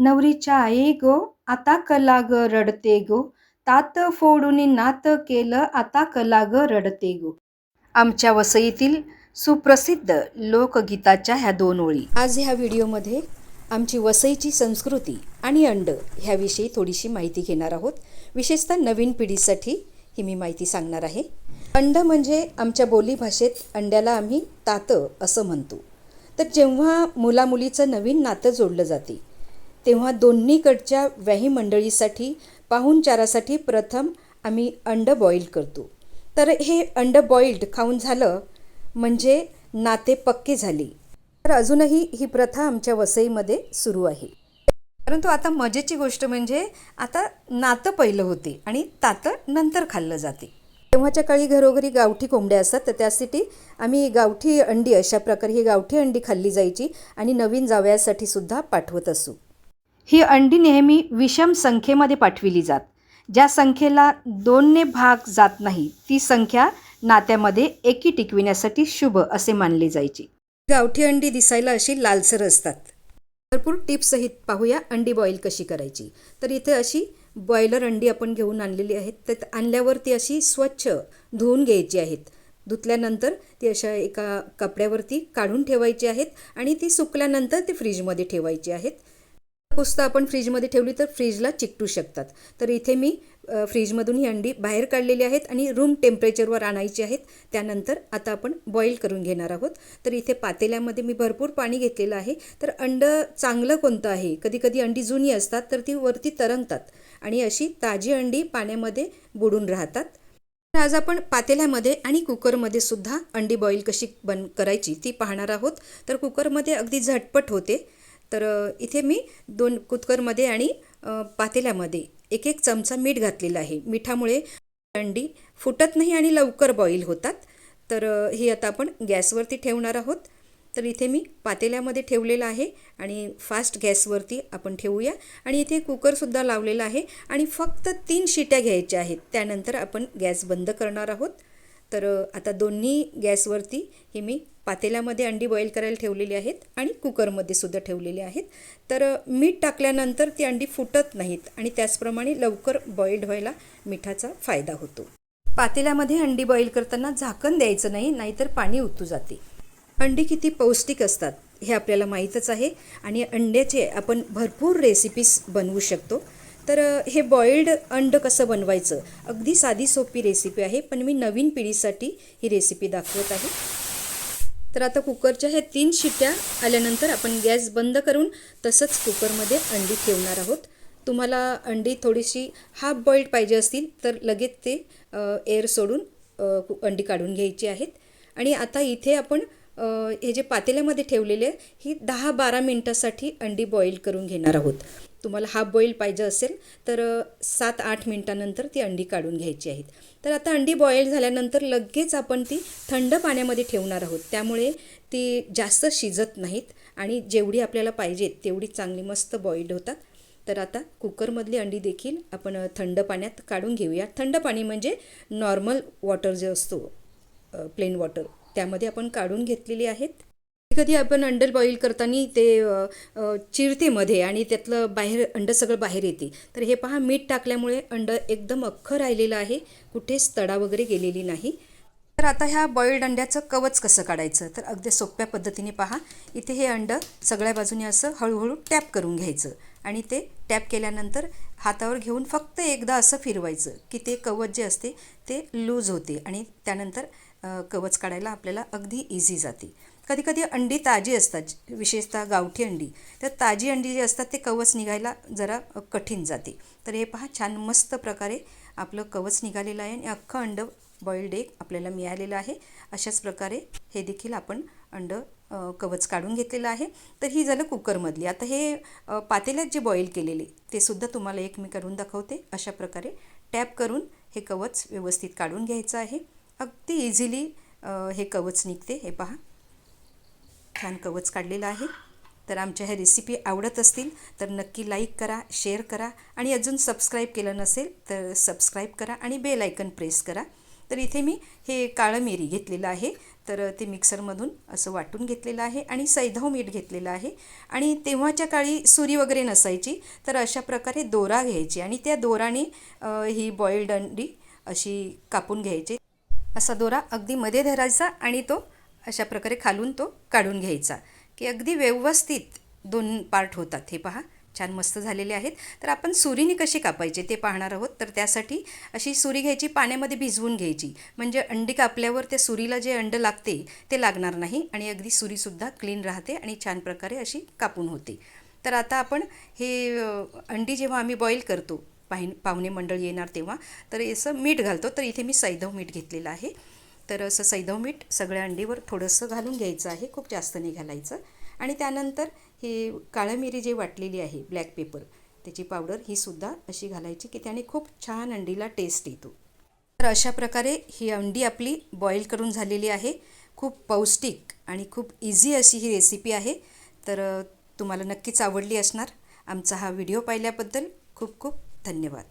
नवरीच्या आई गो आता कला ग रडते गो. तात फोडून नात केलं आता कला ग रडते गो. आमच्या वसईतील सुप्रसिद्ध लोकगीताच्या ह्या दोन ओळी. आज ह्या व्हिडिओमध्ये आमची वसईची संस्कृती आणि अंड ह्याविषयी थोडीशी माहिती घेणार आहोत. विशेषतः नवीन पिढीसाठी ही मी माहिती सांगणार आहे. अंड म्हणजे आमच्या बोलीभाषेत अंड्याला आम्ही तातं असं म्हणतो. तर जेव्हा मुलामुलीचं नवीन नातं जोडलं जाते तेव्हा दोन्हीकडच्या व्याही मंडळीसाठी पाहुणचारासाठी प्रथम आम्ही अंड बॉईल करतो. तर हे अंड बॉईल्ड खाऊन झालं म्हणजे नाते पक्के झाले. तर अजूनही ही प्रथा आमच्या वसईमध्ये सुरू आहे. परंतु आता मजेची गोष्ट म्हणजे आता नातं पहिलं होते आणि तातं नंतर खाल्लं जाते. तेव्हाच्या काळी घरोघरी गावठी कोंबड्या असतात तर त्यासाठी आम्ही गावठी अंडी अशा प्रकारे ही गावठी अंडी खाल्ली जायची आणि नवीन जावयासाठी सुद्धा पाठवत असू. ही अंडी नेहमी विषम संख्येमध्ये पाठविली जात. ज्या संख्येला दोनने भाग जात नाही ती संख्या नात्यामध्ये एकी टिकविण्यासाठी शुभ असे मानले जायचे. गावठी अंडी दिसायला अशी लालसर असतात. भरपूर टिप्ससहित पाहूया अंडी बॉईल कशी करायची. तर इथे अशी बॉयलर अंडी आपण घेऊन आणलेली आहेत. तर आणल्यावर ती अशी स्वच्छ धुवून घ्यायची आहेत. धुतल्यानंतर ती अशा एका कपड्यावरती काढून ठेवायची आहेत आणि ती सुकल्यानंतर ती फ्रीजमध्ये ठेवायची आहेत. पुस्तक आपण फ्रीजमध्ये ठेवली तर फ्रीजला चिकटू शकतात. तर इथे मी फ्रीजमधून ही अंडी बाहेर काढलेली आहेत आणि रूम टेम्परेचरवर आणायची आहेत. त्यानंतर आता आपण बॉईल करून घेणार आहोत. तर इथे पातेल्यामध्ये मी भरपूर पाणी घेतलेलं आहे. तर अंड चांगलं कोणतं आहे? कधी कधी अंडी जुनी असतात तर ती वरती तरंगतात आणि अशी ताजी अंडी पाण्यामध्ये बुडून राहतात. तर आज आपण पातेल्यामध्ये आणि कुकरमध्ये सुद्धा अंडी बॉईल कशी बन करायची ती पाहणार आहोत. तर कुकरमध्ये अगदी झटपट होते. तर इथे मी दोन कुकरमध्ये आणि पातेल्यामध्ये एक एक चमचा मीठ घातलेला आहे. मिठामुळे अंडी फुटत नाही आणि लवकर बॉईल होतात. तर ही आता आपण गॅसवरती ठेवणार आहोत. तर इथे मी पातेल्यामध्ये ठेवलेलं आहे आणि फास्ट गॅसवरती आपण ठेवूया. आणि इथे कुकरसुद्धा लावलेला आहे आणि फक्त तीन शिट्या घ्यायच्या आहेत. त्यानंतर आपण गॅस बंद करणार आहोत. तर आता दोन्ही गॅसवरती हे मी पातेल्यामध्ये अंडी बॉईल करायला ठेवलेली आहेत आणि कुकरमध्ये सुद्धा ठेवलेली आहेत. तर मीठ टाकल्यानंतर ती अंडी फुटत नाहीत आणि त्याचप्रमाणे लवकर बॉईल्ड व्हायला मिठाचा फायदा होतो. पातेल्यामध्ये अंडी बॉईल करताना झाकण द्यायचं नाही नाहीतर पाणी उतू जाते. अंडी किती पौष्टिक असतात हे आपल्याला माहीतच आहे आणि अंड्याचे आपण भरपूर रेसिपीज बनवू शकतो. तर हे बॉईल्ड अंड कसं बनवायचं? अगदी साधी सोपी रेसिपी आहे पण मी नवीन पिढीसाठी ही रेसिपी दाखवत आहे. तर आता कुकरच्या ह्या तीन शिट्या आल्यानंतर आपण गॅस बंद करून तसंच कुकरमध्ये अंडी ठेवणार आहोत. तुम्हाला अंडी थोडीशी हाफ बॉईल्ड पाहिजे असतील तर लगेच ते एअर सोडून अंडी काढून घ्यायची आहेत. आणि आता इथे आपण हे जे पातेल्यामध्ये ठेवलेले ही दहा बारा मिनटासाठी अंडी बॉईल करून घेणार आहोत. तुम्हाला हाफ बॉईल पाहिजे असेल तर सात आठ मिनटानंतर ती अंडी काढून घ्यायची आहेत. तर आता अंडी बॉईल झाल्यानंतर लगेच आपण ती थंड पाण्यामध्ये ठेवणार आहोत. त्यामुळे ती जास्त शिजत नाहीत आणि जेवढी आपल्याला पाहिजे तेवढी चांगली मस्त बॉईल्ड होतात. तर आता कुकरमधली अंडी देखील आपण थंड पाण्यात काढून घेऊया. थंड पाणी म्हणजे नॉर्मल वॉटर जे असतो प्लेन वॉटर त्यामध्ये आपण काढून घेतलेली आहेत. कधी आपण अंडर बॉईल करताना ते चिरते मध्ये आणि त्यातलं बाहेर अंड सगळं बाहेर येते. तर हे पहा मीठ टाकल्यामुळे अंड एकदम अख्खं राहिलेलं आहे. कुठेच तडा वगैरे गेलेली नाही. तर आता ह्या बॉईल्ड अंड्याचं कवच कसं काढायचं? तर अगदी सोप्या पद्धतीने पहा. इथे हे अंड सगळ्या बाजूने असं हळूहळू टॅप करून घ्यायचं. आणि ते टॅप केल्यानंतर हातावर घेऊन फक्त एकदा असं फिरवायचं की ते कवच जे असते ते लूज होते आणि त्यानंतर कवच काढायला आपल्याला अगदी इझी जाते. कधी कधी अंडी ताजी असतात विशेषतः गावठी अंडी. तर ताजी अंडी जी असतात ते कवच निघायला जरा कठीण जाते. तर हे पहा छान मस्त प्रकारे आपलं कवच निघालेलं आहे आणि अख्खं अंड बॉईल्ड एग आपल्याला मिळालेलं आहे. अशाच प्रकारे हे देखील आपण अंड कवच काढून घेतलेलं आहे. तर ही झालं कुकरमधली. आता हे पातेल्यात जे बॉईल केलेले ते सुद्धा तुम्हाला एक मी करून दाखवते. अशा प्रकारे टॅप करून हे कवच व्यवस्थित काढून घ्यायचं आहे. अगदी इझिली हे कवच निघते. हे पहा. छान कवच काढलेलं आहे. तर आमच्या ह्या रेसिपी आवडत असतील तर नक्की लाईक करा शेअर करा आणि अजून सबस्क्राईब केलं नसेल तर सबस्क्राईब करा आणि बेल आयकन प्रेस करा. तर इथे मी हे काळं मिरी घेतलेलं आहे. तर ते मिक्सरमधून असं वाटून घेतलेलं आहे आणि सैधव मीठ घेतलेलं आहे. आणि तेव्हाच्या काळी सुरी वगैरे नसायची तर अशा प्रकारे दोरा घ्यायची आणि त्या दोराने ही बॉईल्ड अंडी अशी कापून घ्यायची. असा दोरा अगदी मध्ये धरायचा आणि तो अशा प्रकारे खालून तो काढून घ्यायचा. की अगदी व्यवस्थित दोन पार्ट होतात. हे पहा छान मस्त झालेले आहेत. तर आपण सुरीने कशी कापायचे ते पाहणार आहोत. तर त्यासाठी अशी सुरी घ्यायची पाण्यामध्ये भिजवून घ्यायची. म्हणजे अंडी कापल्यावर त्या सुरीला जे अंड लागते ते लागणार नाही. आणि अगदी सुरीसुद्धा क्लीन राहते आणि छान प्रकारे अशी कापून होते. तर आता आपण हे अंडी जेव्हा आम्ही बॉईल करतो पाहि पाहुणे मंडळ येणार तेव्हा तर असं मीठ घालतो. तर इथे मी सैदव मीठ घेतलेलं आहे. तर असं सैदव मीठ सगळ्या अंडीवर थोडंसं घालून घ्यायचं आहे खूप जास्त नाही घालायचं. आणि त्यानंतर हे काळं मिरी जे वाटलेली आहे ब्लॅक पेपर त्याची पावडर ही सुद्धा अशी घालायची की त्याने खूप छान अंडीला टेस्ट येतो. तर अशा प्रकारे ही अंडी आपली बॉईल करून झालेली आहे. खूप पौष्टिक आणि खूप इझी अशी ही रेसिपी आहे. तर तुम्हाला नक्कीच आवडली असणार. आमचा हा व्हिडिओ पाहिल्याबद्दल खूप खूप धन्यवाद.